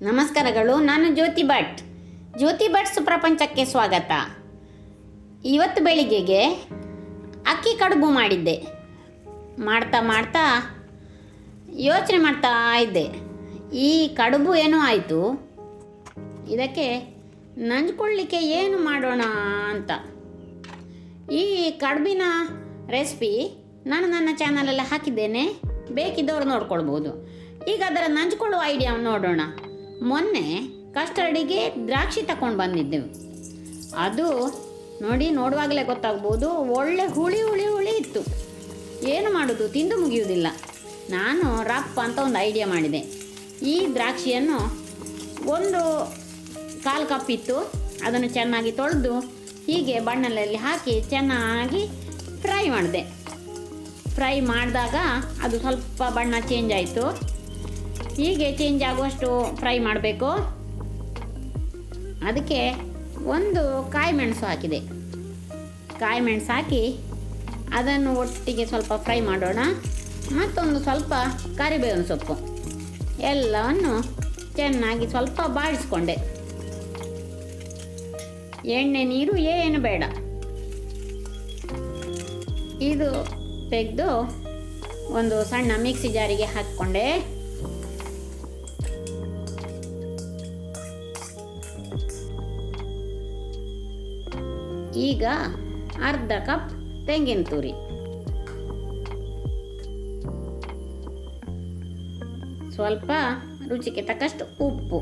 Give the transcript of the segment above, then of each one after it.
ನಮಸ್ಕಾರಗಳು, ನಾನು ಜ್ಯೋತಿ ಭಟ್. ಜ್ಯೋತಿ ಭಟ್ ಸುಪ್ರಪಂಚಕ್ಕೆ ಸ್ವಾಗತ. ಇವತ್ತು ಬೆಳಿಗ್ಗೆಗೆ ಅಕ್ಕಿ ಕಡುಬು ಮಾಡಿದ್ದೆ. ಮಾಡ್ತಾ ಮಾಡ್ತಾ ಯೋಚನೆ ಮಾಡ್ತಾ ಇದ್ದೆ. ಈ ಕಡುಬು ಏನೋ ಆಯಿತು. ಇದಕ್ಕೆ ನಂಜ್ಕೊಳ್ಳಿಕ್ಕೆ ಏನು ಮಾಡೋಣ ಅಂತ. ಈ ಕಡುಬಿನ ರೆಸಿಪಿ ನಾನು ನನ್ನ ಚಾನಲಲ್ಲಿ ಹಾಕಿದ್ದೇನೆ. ಬೇಕಿದ್ದವರು ನೋಡ್ಕೊಳ್ಬೋದು. ಈಗ ಅದರ ನಂಚ್ಕೊಳ್ಳುವ ಐಡಿಯಾ ನೋಡೋಣ. ಮೊನ್ನೆ ಕಸ್ಟರ್ಡಿಗೆ ದ್ರಾಕ್ಷಿ ತಕೊಂಡು ಬಂದಿದ್ದೆವು. ಅದು ನೋಡಿ ನೋಡುವಾಗಲೇ ಗೊತ್ತಾಗ್ಬೋದು, ಒಳ್ಳೆ ಹುಳಿ ಹುಳಿ ಹುಳಿ ಇತ್ತು. ಏನು ಮಾಡೋದು, ತಿಂದು ಮುಗಿಯುವುದಿಲ್ಲ. ನಾನು ರಪ್ಪ ಅಂತ ಒಂದು ಐಡಿಯಾ ಮಾಡಿದೆ. ಈ ದ್ರಾಕ್ಷಿಯನ್ನು ಒಂದು ಕಾಲು ಕಪ್ ಇತ್ತು, ಅದನ್ನು ಚೆನ್ನಾಗಿ ತೊಳೆದು ಹೀಗೆ ಬಣ್ಣಲಲ್ಲಿ ಹಾಕಿ ಚೆನ್ನಾಗಿ ಫ್ರೈ ಮಾಡಿದೆ. ಫ್ರೈ ಮಾಡಿದಾಗ ಅದು ಸ್ವಲ್ಪ ಬಣ್ಣ ಚೇಂಜ್ ಆಯಿತು. ಹೀಗೆ ಚೇಂಜ್ ಆಗುವಷ್ಟು ಫ್ರೈ ಮಾಡಬೇಕು. ಅದಕ್ಕೆ ಒಂದು ಕಾಯಿ ಮೆಣಸು ಹಾಕಿದೆ. ಕಾಯಿ ಮೆಣಸು ಹಾಕಿ ಅದನ್ನು ಒಟ್ಟಿಗೆ ಸ್ವಲ್ಪ ಫ್ರೈ ಮಾಡೋಣ. ಮತ್ತೊಂದು ಸ್ವಲ್ಪ ಕರಿಬೇವಿನ ಸೊಪ್ಪು. ಎಲ್ಲವನ್ನು ಚೆನ್ನಾಗಿ ಸ್ವಲ್ಪ ಬಾಡಿಸ್ಕೊಂಡೆ ಎಣ್ಣೆ ನೀರು ಏನು ಬೇಡ. ಇದು ತೆಗೆದು ಒಂದು ಸಣ್ಣ ಮಿಕ್ಸಿ ಜಾರಿಗೆ ಹಾಕ್ಕೊಂಡೆ. ಈಗ ಅರ್ಧ ಕಪ್ ತೆಂಗಿನ ತುರಿ. ಸ್ವಲ್ಪ ರುಚಿಗೆ ತಕ್ಕಷ್ಟು ಉಪ್ಪು.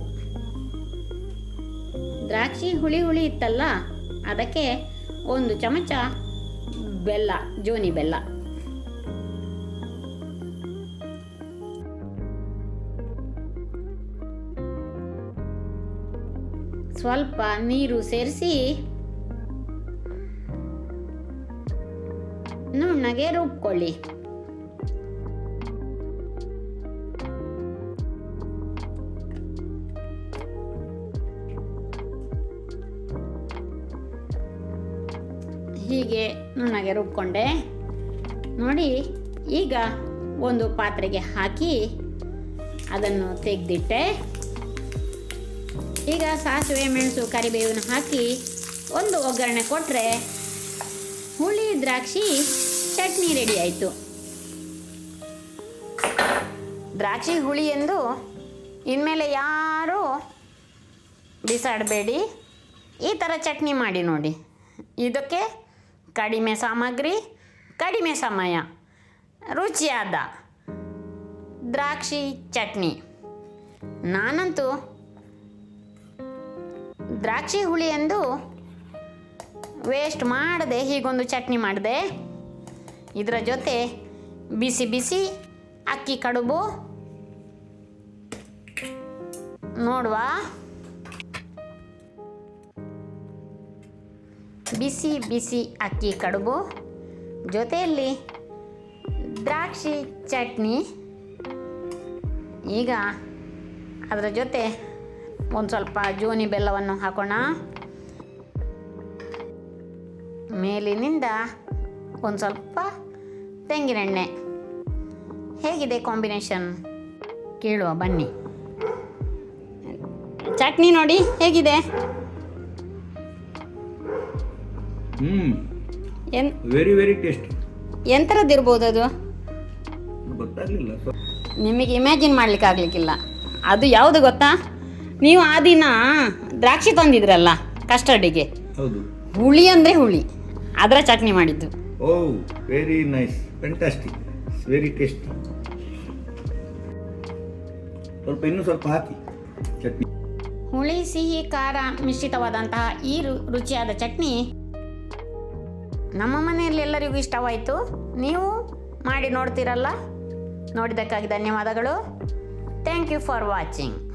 ದ್ರಾಕ್ಷಿ ಹುಳಿ ಹುಳಿ ಇತ್ತಲ್ಲ, ಅದಕ್ಕೆ ಒಂದು ಚಮಚ ಬೆಲ್ಲ, ಜೋನಿ ಬೆಲ್ಲ. ಸ್ವಲ್ಪ ನೀರು ಸೇರಿಸಿ ನುಣ್ಣಗೆ ರುಬ್ಕೊಳ್ಳಿ. ಹೀಗೆ ನುಣ್ಣಗೆ ರುಬ್ಕೊಂಡೆ. ನೋಡಿ, ಈಗ ಒಂದು ಪಾತ್ರೆಗೆ ಹಾಕಿ ಅದನ್ನು ತೆಗೆದಿಟ್ಟೆ. ಈಗ ಸಾಸಿವೆ, ಮೆಣಸು ಕರಿಬೇವನ್ನು ಹಾಕಿ ಒಂದು ಒಗ್ಗರಣೆ ಕೊಟ್ಟರೆ ಹುಳಿ, ದ್ರಾಕ್ಷಿ ಚಟ್ನಿ ರೆಡಿ ಆಯಿತು. ದ್ರಾಕ್ಷಿ ಹುಳಿ ಎಂದು ಇನ್ಮೇಲೆ ಯಾರೂ ಬಿಸಾಡಬೇಡಿ. ಈ ಥರ ಚಟ್ನಿ ಮಾಡಿ ನೋಡಿ. ಇದಕ್ಕೆ ಕಡಿಮೆ ಸಾಮಗ್ರಿ, ಕಡಿಮೆ ಸಮಯ, ರುಚಿಯಾದ ದ್ರಾಕ್ಷಿ ಚಟ್ನಿ. ನಾನಂತೂ ದ್ರಾಕ್ಷಿ ಹುಳಿ ಎಂದು ವೇಸ್ಟ್ ಮಾಡದೆ ಹೀಗೊಂದು ಚಟ್ನಿ ಮಾಡಿದೆ. ಇದರ ಜೊತೆ ಬಿಸಿ ಬಿಸಿ ಅಕ್ಕಿ ಕಡುಬು. ನೋಡುವ? ಬಿಸಿ ಬಿಸಿ ಅಕ್ಕಿ ಕಡುಬು. ಜೊತೆಯಲ್ಲಿ ದ್ರಾಕ್ಷಿ ಚಟ್ನಿ. ಈಗ ಅದರ ಜೊತೆ ಒಂದು ಸ್ವಲ್ಪ ಜೋನಿ ಬೆಲ್ಲವನ್ನು ಹಾಕೋಣ. ಮೇಲಿನಿಂದ ಒಂದು ಸ್ವಲ್ಪ ತೆಂಗಿನೆಣ್ಣೆ ಹೇಗಿದೆ ಕಾಂಬಿನೇಷನ್ ಕೇಳುವ ಬನ್ನಿ. ಚಟ್ನಿ ನೋಡಿ ಹೇಗಿದೆ? ವೆರಿ ವೆರಿ ಟೇಸ್ಟಿ ಎಂಥರದ್ದಿರ್ಬೋದು ಅದು? ನಿಮಗೆ ಇಮ್ಯಾಜಿನ್ ಮಾಡ್ಲಿಕ್ಕೆ ಆಗ್ಲಿಕ್ಕಿಲ್ಲ. ಅದು ಯಾವುದು ಗೊತ್ತಾ? ನೀವು ಆ ದಿನ ದ್ರಾಕ್ಷಿ ತಂದಿದ್ರಲ್ಲ ಕಸ್ಟರ್ಡಿಗೆ ಹುಳಿ ಅಂದ್ರೆ ಹುಳಿ. ಅದರ ಚಟ್ನಿ ಮಾಡಿದ್ದು. ಓ very nice fantastic very tasty ಸ್ವಲ್ಪ ಇನ್ನೂ ಸ್ವಲ್ಪ ಹಾಕಿ. ಚಟ್ನಿ. ಹುಳಿ, ಸಿಹಿ, ಖಾರ ಮಿಶ್ರಿತವಾದಂತಹ ಈ ರುಚಿಯಾದ ಚಟ್ನಿ ನಮ್ಮ ಮನೆಯಲ್ಲಿ ಎಲ್ಲರಿಗೂ ಇಷ್ಟವಾಯಿತು. ನೀವು ಮಾಡಿ ನೋಡ್ತೀರಲ್ಲ? ನೋಡಿದ್ದಕ್ಕಾಗಿ ಧನ್ಯವಾದಗಳು. Thank you for watching